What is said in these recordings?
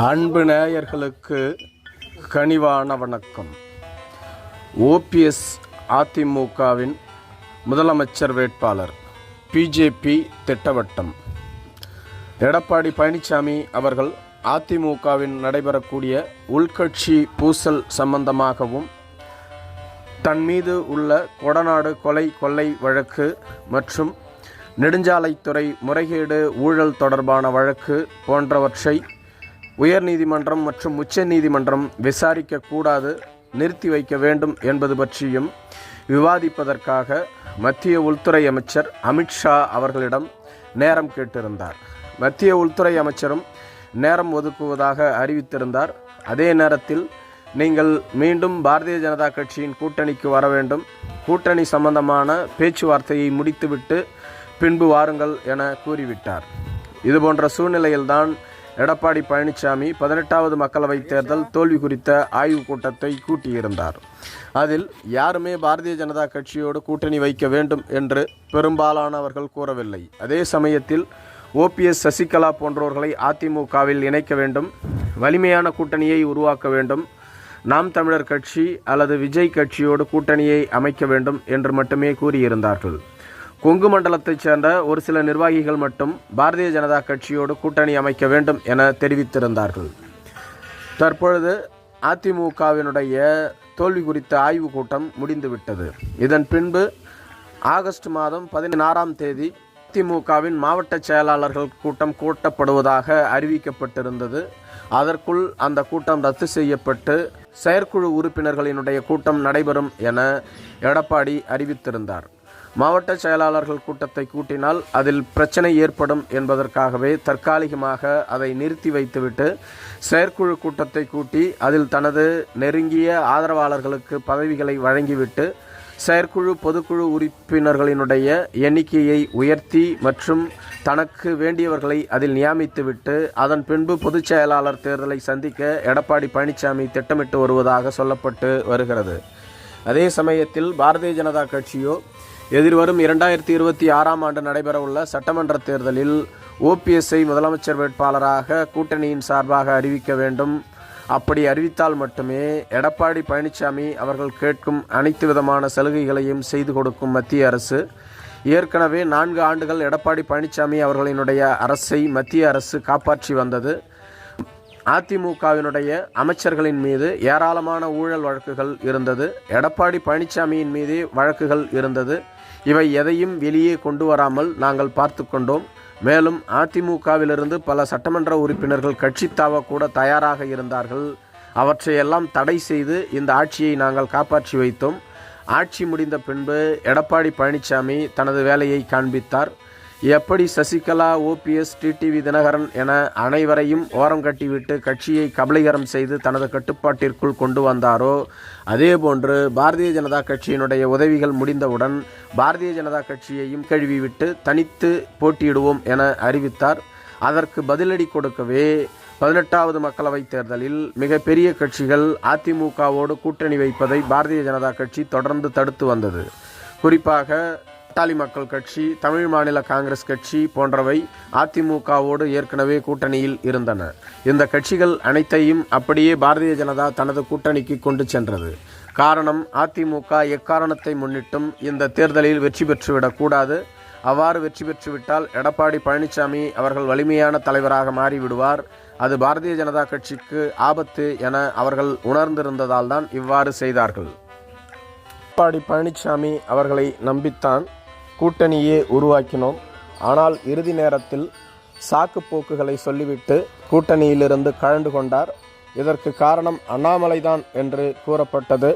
அன்பு நேயர்களுக்கு கனிவான வணக்கம். ஓபிஎஸ் அதிமுகவின் முதலமைச்சர் வேட்பாளர் பிஜேபி திட்டவட்டம். எடப்பாடி பழனிசாமி அவர்கள் அதிமுகவின் நடைபெறக்கூடிய உள்கட்சி பூசல் சம்பந்தமாகவும் தன் மீது உள்ள கொடநாடு கொலை கொள்ளை வழக்கு மற்றும் நெடுஞ்சாலைத்துறை முறைகேடு ஊழல் தொடர்பான வழக்கு போன்றவற்றை உயர் நீதிமன்றம் மற்றும் உச்ச நீதிமன்றம் விசாரிக்கக்கூடாது நிறுத்தி வைக்க வேண்டும் என்பது பற்றியும் விவாதிப்பதற்காக மத்திய உள்துறை அமைச்சர் அமித்ஷா அவர்களிடம் நேரம் கேட்டிருந்தார். மத்திய உள்துறை அமைச்சரும் நேரம் ஒதுக்குவதாக அறிவித்திருந்தார். அதே நேரத்தில் நீங்கள் மீண்டும் பாரதிய ஜனதா கட்சியின் கூட்டணிக்கு வர வேண்டும். கூட்டணி சம்பந்தமான பேச்சுவார்த்தையை முடித்துவிட்டு பின்பு வாருங்கள் என கூறிவிட்டார். இதுபோன்ற சூழ்நிலையில்தான் எடப்பாடி பழனிசாமி பதினெட்டாவது மக்களவைத் தேர்தல் தோல்வி குறித்த ஆய்வுக் கூட்டத்தை கூட்டியிருந்தார். அதில் யாருமே பாரதிய ஜனதா கட்சியோடு கூட்டணி வைக்க வேண்டும் என்று பெரும்பாலானவர்கள் கூறவில்லை. அதே சமயத்தில் ஓபிஎஸ் சசிகலா போன்றவர்களை அதிமுகவில் இணைக்க வேண்டும் வலிமையான கூட்டணியை உருவாக்க வேண்டும் நாம் தமிழர் கட்சி அல்லது விஜய் கட்சியோடு கூட்டணியை அமைக்க வேண்டும் என்று மட்டுமே கூறியிருந்தார்கள். கொங்கு மண்டலத்தைச் சேர்ந்த ஒரு சில நிர்வாகிகள் மட்டும் பாரதிய ஜனதா கட்சியோடு கூட்டணி அமைக்க வேண்டும் என தெரிவித்திருந்தார்கள். தற்பொழுது அதிமுகவினுடைய தோல்வி குறித்த ஆய்வுக் கூட்டம் முடிந்துவிட்டது. இதன் பின்பு ஆகஸ்ட் மாதம் பதினாறாம் தேதி அதிமுகவின் மாவட்ட செயலாளர்கள் கூட்டம் கூட்டப்படுவதாக அறிவிக்கப்பட்டிருந்தது. அதற்குள் அந்த கூட்டம் ரத்து செய்யப்பட்டு செயற்குழு உறுப்பினர்களினுடைய கூட்டம் நடைபெறும் என எடப்பாடி அறிவித்திருந்தார். மாவட்ட செயலாளர்கள் கூட்டத்தை கூட்டினால் அதில் பிரச்சனை ஏற்படும் என்பதற்காகவே தற்காலிகமாக அதை நிறுத்தி வைத்துவிட்டு செயற்குழு கூட்டத்தை கூட்டி அதில் தனது நெருங்கிய ஆதரவாளர்களுக்கு பதவிகளை வழங்கிவிட்டு செயற்குழு பொதுக்குழு உறுப்பினர்களினுடைய எண்ணிக்கையை உயர்த்தி மற்றும் தனக்கு வேண்டியவர்களை அதில் நியமித்துவிட்டு அதன் பின்பு பொதுச் செயலாளர் தேர்தலை சந்திக்க எடப்பாடி பழனிசாமி திட்டமிட்டு வருவதாக சொல்லப்பட்டு வருகிறது. அதே சமயத்தில் பாரதிய ஜனதா கட்சியோ எதிர்வரும் இரண்டாயிரத்தி இருபத்தி ஆறாம் ஆண்டு நடைபெறவுள்ள சட்டமன்ற தேர்தலில் ஓபிஎஸ்ஐ முதலமைச்சர் வேட்பாளராக கூட்டணியின் சார்பாக அறிவிக்க வேண்டும். அப்படி அறிவித்தால் மட்டுமே எடப்பாடி பழனிசாமி அவர்கள் கேட்கும் அனைத்து விதமான சலுகைகளையும் செய்து கொடுக்கும் மத்திய அரசு. ஏற்கனவே நான்கு ஆண்டுகள் எடப்பாடி பழனிசாமி அவர்களினுடைய அரசை மத்திய அரசு காப்பாற்றி வந்தது. அதிமுகவினுடைய அமைச்சர்களின் மீது ஏராளமான ஊழல் வழக்குகள் இருந்தது. எடப்பாடி பழனிசாமியின் மீது வழக்குகள் இருந்தது. இவை எதையும் வெளியே கொண்டு வராமல் நாங்கள் பார்த்து கொண்டோம். மேலும் அதிமுகவிலிருந்து பல சட்டமன்ற உறுப்பினர்கள் கட்சி தாவக்கூட கூட தயாராக இருந்தார்கள். அவற்றையெல்லாம் தடை செய்து இந்த ஆட்சியை நாங்கள் காப்பாற்றி வைத்தோம். ஆட்சி முடிந்த பின்பு எடப்பாடி பழனிசாமி தனது வேலையை காண்பித்தார். எப்படி சசிகலா ஓபிஎஸ் டிடிவி தினகரன் என அனைவரையும் ஓரம் கட்டிவிட்டு கட்சியை கபலீகரம் செய்து தனது கட்டுப்பாட்டிற்குள் கொண்டு வந்தாரோ? அதேபோன்று பாரதிய ஜனதா கட்சியினுடைய உதவிகள் முடிந்தவுடன் பாரதிய ஜனதா கட்சியையும் கழுவிவிட்டு தனித்து போட்டியிடுவோம் என அறிவித்தார். அதற்கு பதிலடி கொடுக்கவே பதினெட்டாவது மக்களவைத் தேர்தலில் மிகப்பெரிய கட்சிகள் அதிமுகவோடு கூட்டணி வைப்பதை பாரதிய ஜனதா கட்சி தொடர்ந்து தடுத்து வந்தது. குறிப்பாக பாட்டாளி மக்கள் கட்சி தமிழ் மாநில காங்கிரஸ் கட்சி போன்றவை அதிமுகவோடு ஏற்கனவே கூட்டணியில் இருந்தன. இந்த கட்சிகள் அனைத்தையும் அப்படியே பாரதிய ஜனதா தனது கூட்டணிக்கு கொண்டு சென்றது. காரணம் அதிமுக எக்காரணத்தை முன்னிட்டும் இந்த தேர்தலில் வெற்றி பெற்றுவிடக்கூடாது அவ்வாறு வெற்றி பெற்றுவிட்டால் எடப்பாடி பழனிசாமி அவர்கள் வலிமையான தலைவராக மாறிவிடுவார். அது பாரதிய ஜனதா கட்சிக்கு ஆபத்து என அவர்கள் உணர்ந்திருந்ததால் தான் இவ்வாறு செய்தார்கள். எடப்பாடி பழனிசாமி அவர்களை நம்பித்தான் கூட்டணியே உருவாக்கினோம். ஆனால் இறுதி நேரத்தில் சாக்கு போக்குகளை சொல்லிவிட்டு கூட்டணியிலிருந்து கழண்டு கொண்டார். இதற்கு காரணம் அண்ணாமலைதான் என்று கூறப்பட்டது.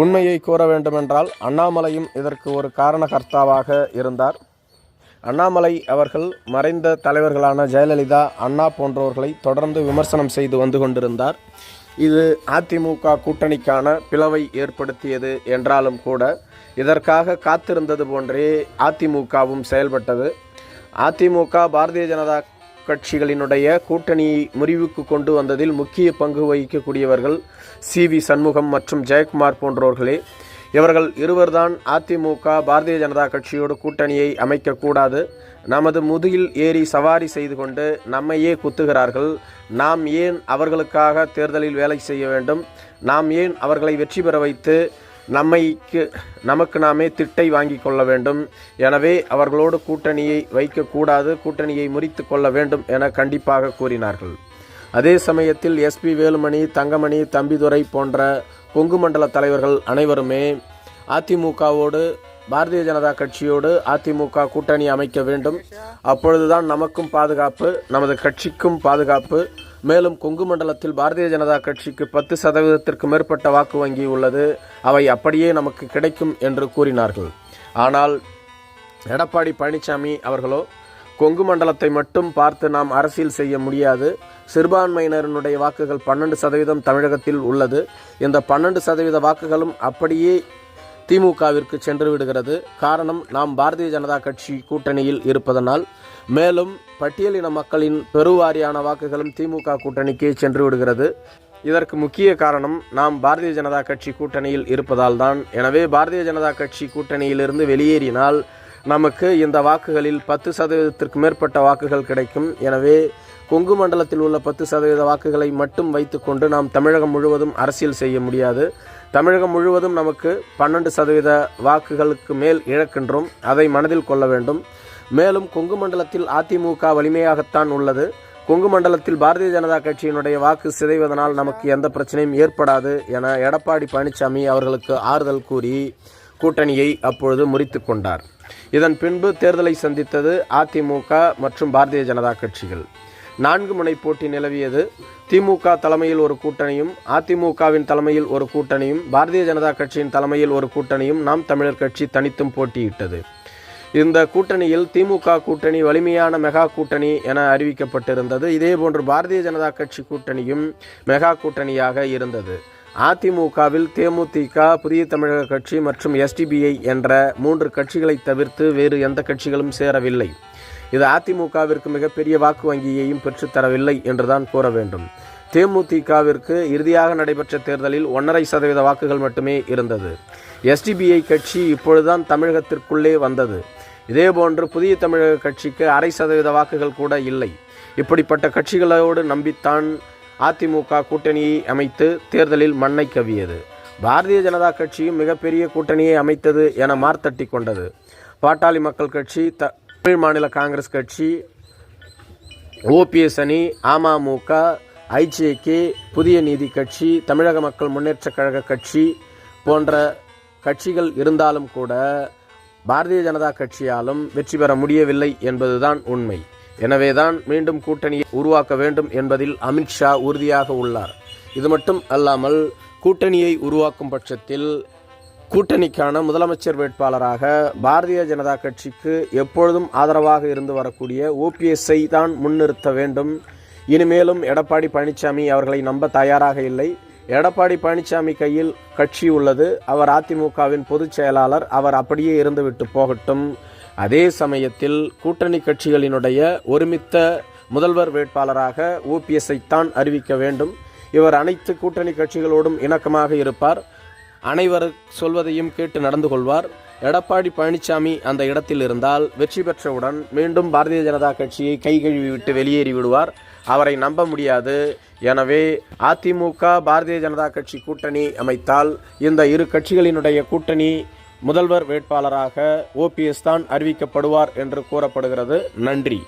உண்மையை கூற வேண்டுமென்றால் அண்ணாமலையும் இதற்கு ஒரு காரணகர்த்தாவாக இருந்தார். அண்ணாமலை அவர்கள் மறைந்த தலைவர்களான ஜெயலலிதா அண்ணா போன்றவர்களை தொடர்ந்து விமர்சனம் செய்து வந்து கொண்டிருந்தார். இது அதிமுக கூட்டணிக்கான பிளவை ஏற்படுத்தியது என்றாலும் கூட இதற்காக காத்திருந்தது போன்றே அதிமுகவும் செயல்பட்டது. அதிமுக பாரதிய ஜனதா கட்சிகளினுடைய கூட்டணியை முறிவுக்கு கொண்டு வந்ததில் முக்கிய பங்கு வகிக்கக்கூடியவர்கள் சி வி சண்முகம் மற்றும் ஜெயக்குமார் போன்றவர்களே இவர்கள் இருவர்தான் அதிமுக பாரதிய ஜனதா கட்சியோடு கூட்டணியை அமைக்கக்கூடாது. நமது முதுகில் ஏறி சவாரி செய்து கொண்டு நம்மையே குத்துகிறார்கள். நாம் ஏன் அவர்களுக்காக தேர்தலில் வேலை செய்ய வேண்டும்? நாம் ஏன் அவர்களை வெற்றி பெற வைத்து நம்மைக்கு நமக்கு நாமே திட்டை வாங்கி கொள்ள வேண்டும்? எனவே அவர்களோடு கூட்டணியை வைக்கக்கூடாது கூட்டணியை முறித்து கொள்ள வேண்டும் என கண்டிப்பாக கூறினார்கள். அதே சமயத்தில் எஸ்பி வேலுமணி தங்கமணி தம்பிதுரை போன்ற கொங்கு மண்டல தலைவர்கள் அனைவருமே அதிமுகவோடு பாரதிய ஜனதா கட்சியோடு அதிமுக கூட்டணி அமைக்க வேண்டும். அப்பொழுதுதான் நமக்கும் பாதுகாப்பு நமது கட்சிக்கும் பாதுகாப்பு. மேலும் கொங்கு மண்டலத்தில் பாரதிய ஜனதா கட்சிக்கு பத்து சதவீதத்திற்கு மேற்பட்ட வாக்கு வங்கி உள்ளது. அவை அப்படியே நமக்கு கிடைக்கும் என்று கூறினார்கள். ஆனால் எடப்பாடி பழனிசாமி அவர்களோ கொங்கு மண்டலத்தை மட்டும் பார்த்து நாம் அரசியல் செய்ய முடியாது. சிறுபான்மையினருடைய வாக்குகள் பன்னெண்டு சதவீதம் தமிழகத்தில் உள்ளது. இந்த பன்னெண்டு சதவீத வாக்குகளும் அப்படியே திமுகவிற்கு சென்று விடுகிறது. காரணம் நாம் பாரதிய ஜனதா கட்சி கூட்டணியில் இருப்பதனால். மேலும் பட்டியலின மக்களின் பெருவாரியான வாக்குகளும் திமுக கூட்டணிக்கு சென்று விடுகிறது. இதற்கு முக்கிய காரணம் நாம் பாரதிய ஜனதா கட்சி கூட்டணியில் இருப்பதால் தான். எனவே பாரதிய ஜனதா கட்சி கூட்டணியிலிருந்து வெளியேறினால் நமக்கு இந்த வாக்குகளில் பத்து சதவீதத்திற்கு மேற்பட்ட வாக்குகள் கிடைக்கும். எனவே கொங்கு மண்டலத்தில் உள்ள பத்து சதவீத வாக்குகளை மட்டும் வைத்துக்கொண்டு நாம் தமிழகம் முழுவதும் அரசியல் செய்ய முடியாது. தமிழகம் முழுவதும் நமக்கு பன்னெண்டு சதவீத வாக்குகளுக்கு மேல் இழக்கின்றோம். அதை மனதில் கொள்ள வேண்டும். மேலும் கொங்கு மண்டலத்தில் அதிமுக வலிமையாகத்தான் உள்ளது. கொங்கு மண்டலத்தில் பாரதிய ஜனதா கட்சியினுடைய வாக்கு சிதைவதனால் நமக்கு எந்த பிரச்சனையும் ஏற்படாது என எடப்பாடி பழனிசாமி அவர்களுக்கு ஆறுதல் கூறி கூட்டணியை அப்பொழுது முறித்து கொண்டார். இதன் பின்பு தேர்தலை சந்தித்தது அதிமுக மற்றும் பாரதிய ஜனதா கட்சிகள். நான்கு முனை போட்டி நிலவியது. திமுக தலைமையில் ஒரு கூட்டணியும் அதிமுகவின் தலைமையில் ஒரு கூட்டணியும் பாரதிய ஜனதா கட்சியின் தலைமையில் ஒரு கூட்டணியும் நாம் தமிழர் கட்சி தனித்தும் போட்டியிட்டது. இந்த கூட்டணியில் திமுக கூட்டணி வலிமையான மெகா கூட்டணி என அறிவிக்கப்பட்டிருந்தது. இதேபோன்று பாரதிய ஜனதா கட்சி கூட்டணியும் மெகா கூட்டணியாக இருந்தது. அதிமுகவில் தேமுதிக புதிய தமிழக கட்சி மற்றும் எஸ்டிபிஐ என்ற மூன்று கட்சிகளை தவிர்த்து வேறு எந்த கட்சிகளும் சேரவில்லை. இது அதிமுகவிற்கு மிகப்பெரிய வாக்கு வங்கியையும் பெற்றுத்தரவில்லை என்றுதான் கூற வேண்டும். தேமுதிகவிற்கு இறுதியாக நடைபெற்ற தேர்தலில் ஒன்றரை சதவீத வாக்குகள் மட்டுமே இருந்தது. எஸ்டிபிஐ கட்சி இப்பொழுதுதான் தமிழகத்திற்குள்ளே வந்தது. இதேபோன்று புதிய தமிழக கட்சிக்கு அரை சதவீத வாக்குகள் கூட இல்லை. இப்படிப்பட்ட கட்சிகளோடு நம்பித்தான் அதிமுக கூட்டணியை அமைத்து தேர்தலில் மண்ணை கவியது. பாரதிய ஜனதா கட்சியும் மிகப்பெரிய கூட்டணியை அமைத்தது என மார்த்தட்டி கொண்டது. பாட்டாளி மக்கள் கட்சி த தமிழ் மாநில காங்கிரஸ் கட்சி ஓபிஎஸ் அணி அமமுக ஐஜேகே புதிய நீதி கட்சி தமிழக மக்கள் முன்னேற்றக் கழக கட்சி போன்ற கட்சிகள் இருந்தாலும் கூட பாரதிய ஜனதா கட்சியாலும் வெற்றி பெற முடியவில்லை என்பதுதான் உண்மை. எனவேதான் மீண்டும் கூட்டணியை உருவாக்க வேண்டும் என்பதில் அமித்ஷா உறுதியாக உள்ளார். இது மட்டும் அல்லாமல் கூட்டணியை உருவாக்கும் பட்சத்தில் கூட்டணிக்கான முதலமைச்சர் வேட்பாளராக பாரதிய ஜனதா கட்சிக்கு எப்பொழுதும் ஆதரவாக இருந்து வரக்கூடிய ஓபிஎஸ்ஐ தான் முன்னிறுத்த வேண்டும். இனிமேலும் எடப்பாடி பழனிசாமி அவர்களை நம்ப தயாராக இல்லை. எடப்பாடி பழனிசாமி கையில் கட்சி உள்ளது. அவர் அதிமுகவின் பொதுச் செயலாளர். அவர் அப்படியே இருந்துவிட்டு போகட்டும். அதே சமயத்தில் கூட்டணி கட்சிகளினுடைய ஒருமித்த முதல்வர் வேட்பாளராக ஓபிஎஸ்ஐ தான் அறிவிக்க வேண்டும். இவர் அனைத்து கூட்டணி கட்சிகளோடும் இணக்கமாக இருப்பார். அனைவர் சொல்வதையும் கேட்டு நடந்து கொள்வார். எடப்பாடி பழனிசாமி அந்த இடத்தில் இருந்தால் வெற்றி பெற்றவுடன் மீண்டும் பாரதிய ஜனதா கட்சியை கை கழுவி விட்டு வெளியேறி விடுவார். அவரை நம்ப முடியாது. எனவே அதிமுக பாரதிய ஜனதா கட்சி கூட்டணி அமைத்தால் இந்த இரு கட்சிகளினுடைய கூட்டணி முதல்வர் வேட்பாளராக ஓபிஎஸ் தான் அறிவிக்கப்படுவார் என்று கூறப்படுகிறது. நன்றி.